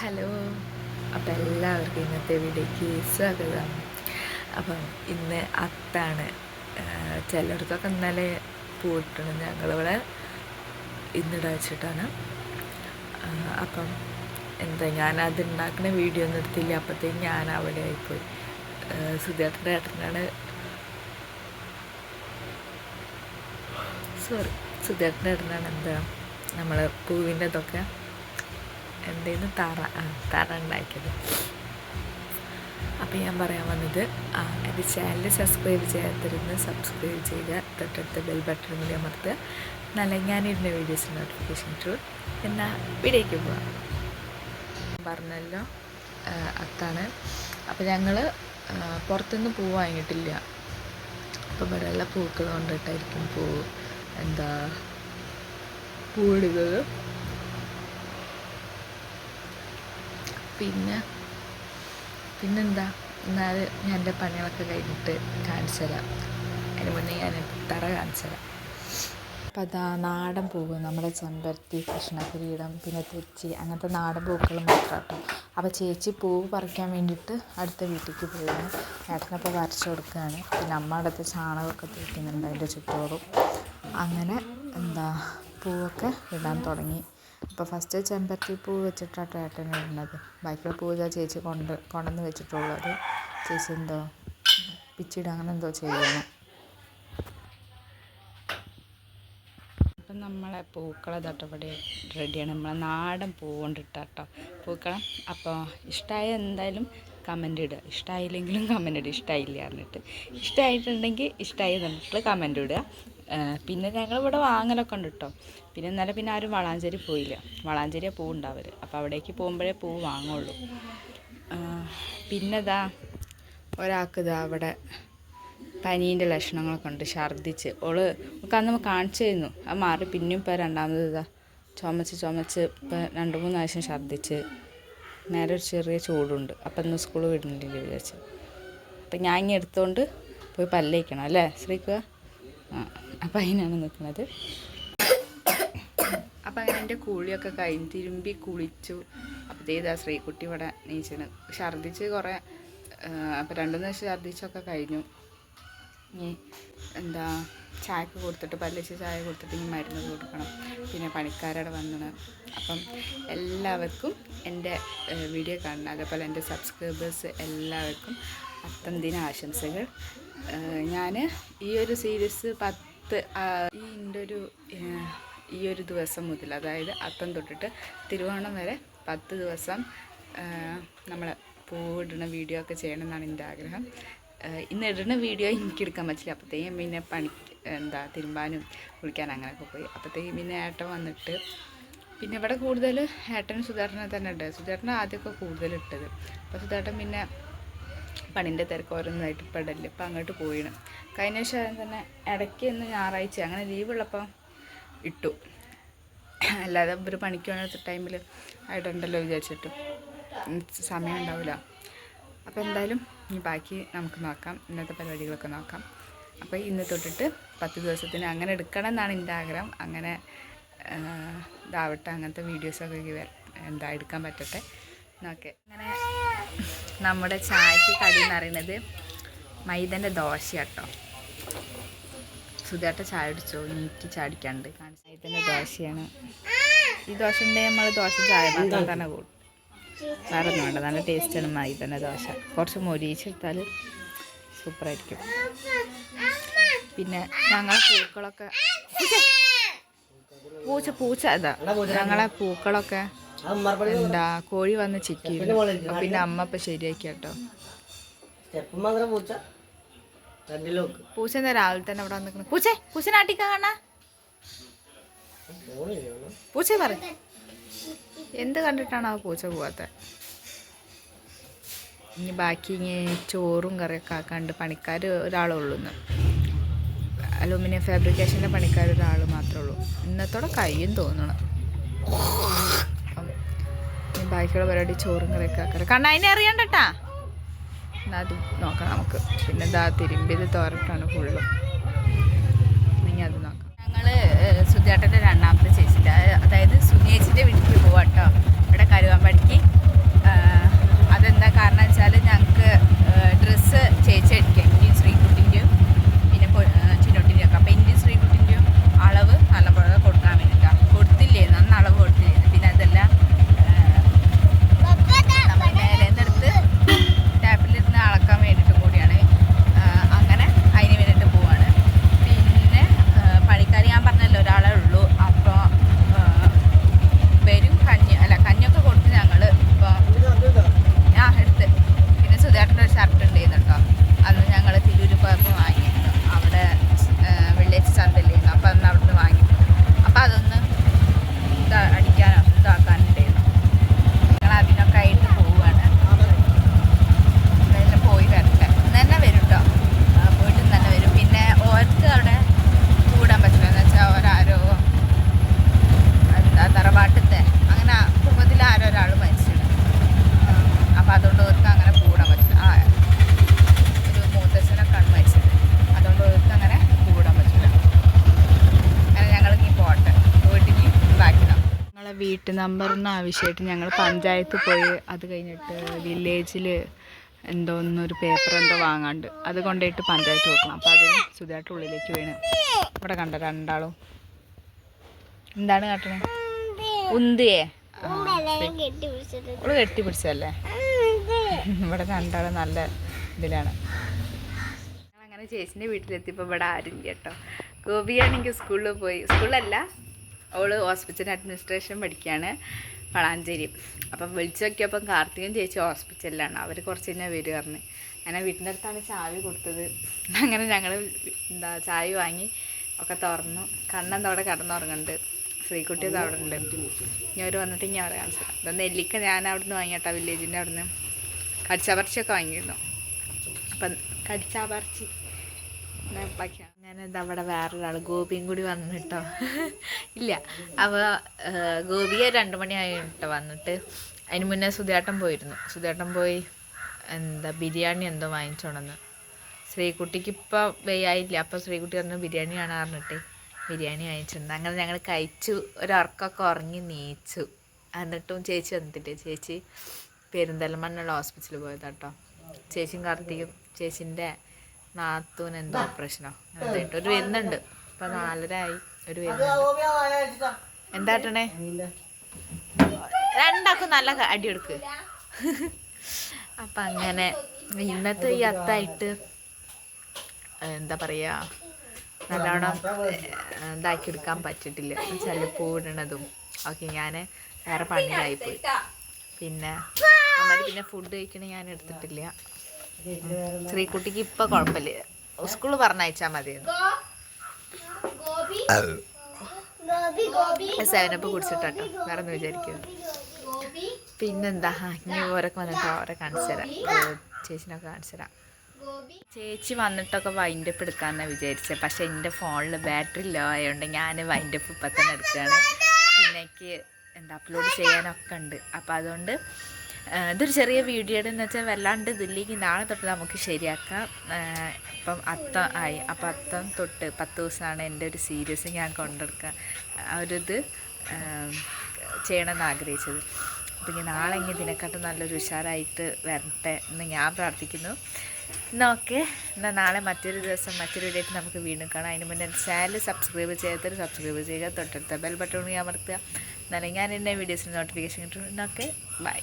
Hello. അപ്പം എല്ലാവർക്കും ഇന്നത്തെ വീഡിയോയ്ക്ക് സ്വാഗതം. അപ്പം ഇന്ന് അത്താണ്. ചിലയിടത്തൊക്കെ ഇന്നലെ പോയിട്ടുണ്ട്. ഞങ്ങളിവിടെ ഇന്നിട വെച്ചിട്ടാണ്. അപ്പം എന്താ ഞാൻ അത് ഉണ്ടാക്കുന്ന വീഡിയോ ഒന്നും എടുത്തില്ല. അപ്പോഴത്തേക്കും ഞാൻ അവിടെ ആയിപ്പോയി. സുധേട്ടന്റെ ഏട്ടനാണ്. സോറി സുധേട്ടന്റെ ഏട്ടനാണ് എന്താ? നമ്മൾ പൂവിന്റെ ഇതൊക്കെ എന്തായിരുന്നു തറ ആ തറ ഉണ്ടാക്കിയത്. അപ്പോൾ ഞാൻ പറയാൻ വന്നത് ആ എന്റെ ചാനൽ സബ്സ്ക്രൈബ് ചെയ്യാത്തിരുന്ന് സബ്സ്ക്രൈബ് ചെയ്യുക തൊട്ടടുത്ത ബെൽ ബട്ടൺ കൂടി അമർത്തുക. നല്ല ഞാനിരുന്ന വീഡിയോസ് നോട്ടിഫിക്കേഷൻ ടു എന്നാൽ വീഡിയോയ്ക്ക് പോവാം. പറഞ്ഞല്ലോ അത്താണ്. അപ്പോൾ ഞങ്ങൾ പുറത്തുനിന്ന് പൂ വാങ്ങിയിട്ടില്ല. അപ്പോൾ ഇവിടെ എല്ലാ പൂക്കൾ കൊണ്ടിട്ടായിരിക്കും പൂ എന്താ പൂവിടുന്നത്. പിന്നെ പിന്നെന്താ? എന്നാൽ ഞാൻ എന്റെ പണികളൊക്കെ കഴിഞ്ഞിട്ട് കാണിച്ചു തരാം അതിന് മുന്നേ ഞാൻ തറ കാണിച്ചു തരാം അപ്പം അതാ നാടൻ പൂവ് നമ്മുടെ ചെമ്പരത്തി കൃഷ്ണകിരീടം പിന്നെ തെച്ചി അങ്ങനത്തെ നാടൻ പൂക്കൾ മാത്രം കേട്ടോ അപ്പോൾ ചേച്ചി പൂവ് പറിക്കാൻ വേണ്ടിയിട്ട് അടുത്ത വീട്ടിലേക്ക് പോയിരുന്നു ഏട്ടനപ്പോൾ വരച്ചു കൊടുക്കുകയാണ് പിന്നെ അമ്മ അടുത്ത് ചാണകമൊക്കെ തേക്കുന്നുണ്ട് അതിന്റെ ചുറ്റോടും. അങ്ങനെ എന്താ പൂവൊക്കെ ഇടാൻ തുടങ്ങി. അപ്പോൾ ഫസ്റ്റ് ചെമ്പരത്തി പൂ വെച്ചിട്ടാണ് ഏട്ടൻ ഇടുന്നത്. ബാക്കിയുള്ള പൂജ ചേച്ചി കൊണ്ട് കൊണ്ടുവന്ന് വെച്ചിട്ടുള്ളത്. ചേച്ചി എന്തോ പിച്ചിട അങ്ങനെ എന്തോ ചെയ്യണം അപ്പം നമ്മളെ പൂക്കളെ തൊട്ടപടി റെഡിയാണ് നമ്മളെ നാടൻ പൂ കൊണ്ടിട്ട കേട്ടോ പൂക്കളം അപ്പോൾ ഇഷ്ടമായ എന്തായാലും കമന്റ് ഇടുക. ഇഷ്ടമായില്ലെങ്കിലും കമന്റ് ഇടുക. ഇഷ്ടമായില്ല പറഞ്ഞിട്ട് ഇഷ്ടമായിട്ടുണ്ടെങ്കിൽ ഇഷ്ടമായി പറഞ്ഞിട്ട് കമന്റ് ഇടുക. പിന്നെ ഞങ്ങളിവിടെ വാങ്ങലൊക്കെ ഉണ്ട് കേട്ടോ പിന്നെ ഇന്നലെ പിന്നെ ആരും വളാഞ്ചേരി പോയില്ല. വളാഞ്ചേരിയാണ് പൂ ഉണ്ടാവൽ അപ്പോൾ അവിടേക്ക് പോകുമ്പോഴേ പൂ വാങ്ങുള്ളൂ. പിന്നെതാ? ഒരാൾക്ക് ഇതാ അവിടെ പനീന്റെ ലക്ഷണങ്ങളൊക്കെ ഉണ്ട് ഛർദ്ദിച്ച്. ഓൾ നമുക്ക് അന്ന് കാണിച്ചു തരുന്നു. അത് മാറി പിന്നെയും ഇപ്പോൾ രണ്ടാമത് ഇതാ ചുമച്ച് ചുമച്ച് ഇപ്പം രണ്ട് മൂന്ന് പ്രാവശ്യം ഛർദ്ദിച്ച്. നേരെ ഒരു ചെറിയ ചൂടുണ്ട്. അപ്പം ഇന്ന് സ്കൂൾ വിടുന്നില്ല വിചാരിച്ചു. അപ്പം ഞാൻ ഇങ്ങനെ എടുത്തുകൊണ്ട് പോയി പല്ലേക്കണം അല്ലേ? ശ്രീക്കുക ആ. അപ്പം അതിനാണ് നിൽക്കുന്നത്. അപ്പം അങ്ങനെ എന്റെ കുളിയൊക്കെ കഴിഞ്ഞ് തിരുമ്പി കുളിച്ചു. അപ്പം ഇതാ ശ്രീകുട്ടി ഇവിടെ നീച്ചാണ്. ഛർദ്ദിച്ച് കുറേ അപ്പം രണ്ടു ദിവസം ഛർദ്ദിച്ചൊക്കെ കഴിഞ്ഞു. ഇനി എന്താ ചായ കൊടുത്തിട്ട് പല്ലിച്ച് ചായ കൊടുത്തിട്ട് ഇനി മരുന്ന് കൊടുക്കണം. പിന്നെ പണിക്കാരവിടെ വന്നത് അപ്പം എല്ലാവർക്കും എന്റെ വീഡിയോ കാണണം അതേപോലെ എന്റെ സബ്സ്ക്രൈബേഴ്സ് എല്ലാവർക്കും അത്തം ദിന ആശംസകൾ. ഞാൻ ഈ ഒരു സീരീസ് പത്ത് ആ, ഈ എന്റെ ഒരു ഈ ഒരു ദിവസം മുതൽ അതായത് അത്തം തൊട്ടിട്ട് തിരുവോണം വരെ പത്ത് ദിവസം നമ്മൾ പൂവിടുന്ന വീഡിയോ ഒക്കെ ചെയ്യണം എന്നാണ് എന്റെ ആഗ്രഹം ഇന്ന് ഇടുന്ന വീഡിയോ എനിക്ക് എടുക്കാൻ പറ്റില്ല. അപ്പോഴത്തേക്കും പിന്നെ പണി എന്താ തിരുമ്പാനും കുളിക്കാനും അങ്ങനെയൊക്കെ പോയി. അപ്പോഴത്തേക്കും പിന്നെ ഏട്ടൻ വന്നിട്ട് പിന്നെ ഇവിടെ കൂടുതൽ ഏട്ടനും സുധാരണ തന്നെ ഉണ്ട്. സുധാരണ ആദ്യമൊക്കെ കൂടുതൽ ഇട്ടത്. അപ്പോൾ സുധാട്ടൻ പിന്നെ പണിന്റെ തിരക്ക് ഓരോന്നായിട്ട് ഇപ്പം അങ്ങോട്ട് പോയിണം. കഴിഞ്ഞ ശേഷം തന്നെ ഇടയ്ക്ക് ഇന്ന് ഞായറാഴ്ച. അങ്ങനെ ലീവുള്ളപ്പം ഇട്ടു. അല്ലാതെ ഇവർ പണിക്ക് വേണ്ട ടൈമിൽ ആയിട്ടുണ്ടല്ലോ വിചാരിച്ചിട്ട്. സമയം ഉണ്ടാവില്ല അപ്പോൾ എന്തായാലും ഇനി ബാക്കി നമുക്ക് നോക്കാം. ഇന്നത്തെ പരിപാടികളൊക്കെ നോക്കാം. അപ്പോൾ ഇന്ന് തൊട്ടിട്ട് പത്ത് ദിവസത്തിന് അങ്ങനെ എടുക്കണം എന്നാണ് എന്റെ ആഗ്രഹം. അങ്ങനെ ഇതാവട്ടെ അങ്ങനത്തെ വീഡിയോസൊക്കെ എന്താ എടുക്കാൻ പറ്റട്ടെ. എന്നൊക്കെ അങ്ങനെ നമ്മുടെ ചായക്ക് കടി എന്ന് പറയുന്നത് മൈദന്റെ ദോശ കേട്ടോ. സുധേട്ട ചായ അടിച്ചോ നീറ്റ് ചാടിക്കാണ്ട് മൈദന്റെ ദോശയാണ്. ഈ ദോശ ഉണ്ടെങ്കിൽ നമ്മൾ ദോശ ചായ മാത്രം തന്നെ കൂടും വേറെ ഒന്നും വേണ്ട. നല്ല ടേസ്റ്റാണ് മൈദന്റെ ദോശ. കുറച്ച് മൊരിച്ചെടുത്താൽ സൂപ്പറായിരിക്കും പിന്നെ ഞങ്ങളെ പൂക്കളൊക്കെ പൂച്ച പൂച്ച അതാ ഞങ്ങളെ പൂക്കളൊക്കെ എന്താ കോഴി വന്ന് ചിക്കി പിന്നെ അമ്മ ഇപ്പം ശരിയാക്കി കേട്ടോ പൂച്ച? എന്താ രാവിലെ തന്നെ അവിടെ വന്നിരിക്കുന്നത് പൂച്ചേ പൂച്ച നാട്ടിക്ക കാണാ പൂച്ച പറ. എന്ത് കണ്ടിട്ടാണ് ആ പൂച്ച പോവാത്ത? ഇനി ബാക്കി ഇനി ചോറും കറിയൊക്കെ ആക്കാണ്ട് പണിക്കാർ ഒരാളേ ഉള്ളൂ ഇന്ന് അലൂമിനിയം ഫാബ്രിക്കേഷന്റെ പണിക്കാർ ഒരാൾ മാത്രമേ ഉള്ളൂ. ഇന്നത്തോടെ കഴിയും തോന്നണം. ബാക്കിയുള്ള പരിപാടി ചോറും കറിയൊക്കെ ആക്കാറ് കാരണം അതിനെ അറിയണ്ടട്ടാ. എന്നാൽ അത് നോക്കാം നമുക്ക്. പിന്നെ ഇതാ തിരുമ്പിയത് തോരട്ടാണ് ഫുള്ളും നിങ്ങൾ അത് നോക്കാം. ഞങ്ങൾ സുധിയാട്ടന്റെ രണ്ടാമത്തെ ചേച്ചിന്റെ അതായത് സുനിയേച്ചിന്റെ വീട്ടിൽ പോവാട്ടോ ഇവിടെ കരുവാമ്പടിക്ക്. അതെന്താ കാരണം വെച്ചാൽ ഞങ്ങൾക്ക് ഡ്രസ്സ് വീട്ടു നമ്പറിന് ആവശ്യമായിട്ട് ഞങ്ങൾ പഞ്ചായത്ത് പോയി. അത് കഴിഞ്ഞിട്ട് വില്ലേജിൽ എന്തോ ഒന്നൊരു പേപ്പർ എന്തോ വാങ്ങാണ്ട് അത് കൊണ്ടുപോയിട്ട് പഞ്ചായത്ത് വെക്കണം അപ്പോൾ അതിന് സുധായിട്ട് ഉള്ളിലേക്ക് വീണ്. ഇവിടെ കണ്ട രണ്ടാളും. എന്താണ് കാട്ടണേ? ഉന്തിയേ? ഓൾ കെട്ടി പിടിച്ചല്ലേ ഇവിടെ രണ്ടാളും നല്ല ഇതിലാണ്. അങ്ങനെ ചേച്ചിന്റെ വീട്ടിലെത്തിയപ്പോൾ ഇവിടെ ആരും കേട്ടോ. ഗോപിയാണെങ്കിൽ സ്കൂളിൽ പോയി. സ്കൂളിലല്ല? അവൾ ഹോസ്പിറ്റൽ അഡ്മിനിസ്ട്രേഷൻ പഠിക്കുകയാണ് വളാഞ്ചേരി. അപ്പം വിളിച്ചു നോക്കിയപ്പം കാർത്തികൻ ചേച്ചി ഹോസ്പിറ്റലിലാണ്. അവർ കുറച്ച് കഴിഞ്ഞാൽ വരും പറഞ്ഞ്. അങ്ങനെ വീട്ടിന്റെ അടുത്താണ് ചാവി കൊടുത്തത്. അങ്ങനെ ഞങ്ങൾ എന്താ ചായ വാങ്ങി ഒക്കെ തുറന്നു. കണ്ണെന്തവിടെ കിടന്നുറങ്ങുന്നുണ്ട്. ശ്രീകുട്ടി അവിടെ ഉണ്ട്. ഇനി അവർ വന്നിട്ട് ഇനി അവിടെ കാണിച്ചു അത് നെല്ലിക്ക ഞാൻ അവിടെ നിന്ന് വാങ്ങിയട്ടോ വില്ലേജിന്റെ അവിടെ നിന്ന് കടിച്ചാപറിച്ചൊക്കെ വാങ്ങിയിരുന്നു. അപ്പം കടിച്ചാപർച്ചി അങ്ങനെ അവിടെ വേറൊരാൾ ഗോപിയും കൂടി വന്നിട്ടോ ഇല്ല അപ്പോൾ ഗോപിയെ രണ്ട് മണിയായി കേട്ടോ വന്നിട്ട് അതിന് മുന്നേ സുധിയാട്ടം പോയിരുന്നു. സുധിയാട്ടം പോയി എന്താ ബിരിയാണി എന്തോ വാങ്ങിച്ചോണെന്ന് ശ്രീകുട്ടിക്ക് ഇപ്പോൾ വെയ്യായില്ല അപ്പോൾ ശ്രീകുട്ടി പറഞ്ഞു ബിരിയാണി ബിരിയാണിയാണ്? പറഞ്ഞിട്ട് ബിരിയാണി വാങ്ങിച്ചിട്ടുണ്ട്. അങ്ങനെ ഞങ്ങൾ കഴിച്ചു ഒരർക്കൊക്കെ ഉറങ്ങി നീച്ചു. എന്നിട്ടും ചേച്ചി വന്നിട്ടില്ല? ചേച്ചി പെരിന്തൽമണ്ണുള്ള ഹോസ്പിറ്റലിൽ പോയതാട്ടോ ചേച്ചിയും കാർത്തിക്കും ചേച്ചിന്റെ നാത്തൂന് എന്തോ പ്രശ്നം അതായിട്ട് ഒരു വരുന്നുണ്ട്. ഇപ്പൊ നാലര ആയി ഒരു വരുന്നുണ്ട്. എന്താട്ടണേ രണ്ടാക്കും നല്ല അടി കൊടുക്ക്. അപ്പം അങ്ങനെ ഇന്നത്തെ ഈ അത്തായിട്ട് എന്താ പറയുക നല്ലോണം ഏഹ്, ഇതാക്കി എടുക്കാൻ പറ്റിയിട്ടില്ല. ചില പൂടണതും ഓക്കെ ഞാൻ വേറെ പണിയിലായിപ്പോയി പിന്നെ അമ്മ പിന്നെ ഫുഡ് കഴിക്കണ ഞാൻ എടുത്തിട്ടില്ല. ശ്രീകുട്ടിക്ക് ഇപ്പൊ കുഴപ്പമില്ല. സ്കൂളിൽ പറഞ്ഞയച്ചാ മതിയായിരുന്നു. സെവനപ്പ് കുടിച്ചിട്ടോ വേറെ ഒന്നും വിചാരിക്കരുത്. പിന്നെന്താ? ഇനി ഓരൊക്കെ വന്നിട്ട് ഓരോ കാണിച്ചു തരാം. ചേച്ചിനൊക്കെ കാണിച്ചു തരാം. ചേച്ചി വന്നിട്ടൊക്കെ വൈൻഡ് അപ്പ് എടുക്കാമെന്നാണ് വിചാരിച്ചത് പക്ഷെ എന്റെ ഫോണിൽ ബാറ്ററി ലോ ആയതുകൊണ്ട് ഞാൻ വൈൻഡ് അപ്പ് ഇപ്പം തന്നെ എടുക്കുകയാണ് പിന്നെ എനിക്ക് എന്താ അപ്ലോഡ് ചെയ്യാനൊക്കെ ഉണ്ട്. അപ്പോൾ അതുകൊണ്ട് ഇതൊരു ചെറിയ വീഡിയോയുടെ എന്ന് വെച്ചാൽ വല്ലാണ്ട് ഇതില്ലെങ്കിൽ നാളെ തൊട്ട് നമുക്ക് ശരിയാക്കാം. ഇപ്പം അത്തം ആയി അപ്പം അത്തം തൊട്ട് പത്ത് ദിവസമാണ് എന്റെ ഒരു സീരിയസ് ഞാൻ കൊണ്ടെടുക്കുക ആ ഇത് ചെയ്യണമെന്ന് ആഗ്രഹിച്ചത്. അപ്പം ഇനി നാളെ ഇനി ഇതിനെക്കാട്ടും നല്ലൊരു ഉഷാറായിട്ട് വരട്ടെ എന്ന് ഞാൻ പ്രാർത്ഥിക്കുന്നു. എന്നാൽ ഓക്കെ എന്നാൽ നാളെ മറ്റൊരു ദിവസം മറ്റൊരു വീഡിയോ നമുക്ക് വീണ്ടും കാണാം. അതിന് മുന്നേ ചാനൽ സബ്സ്ക്രൈബ് ചെയ്യാത്തവർ സബ്സ്ക്രൈബ് ചെയ്യുക തൊട്ടടുത്ത ബെൽ ബട്ടൺ അമർത്തുക. എന്നാലും ഞാൻ എന്റെ വീഡിയോസിന് നോട്ടിഫിക്കേഷൻ കിട്ടും എന്നൊക്കെ ബൈ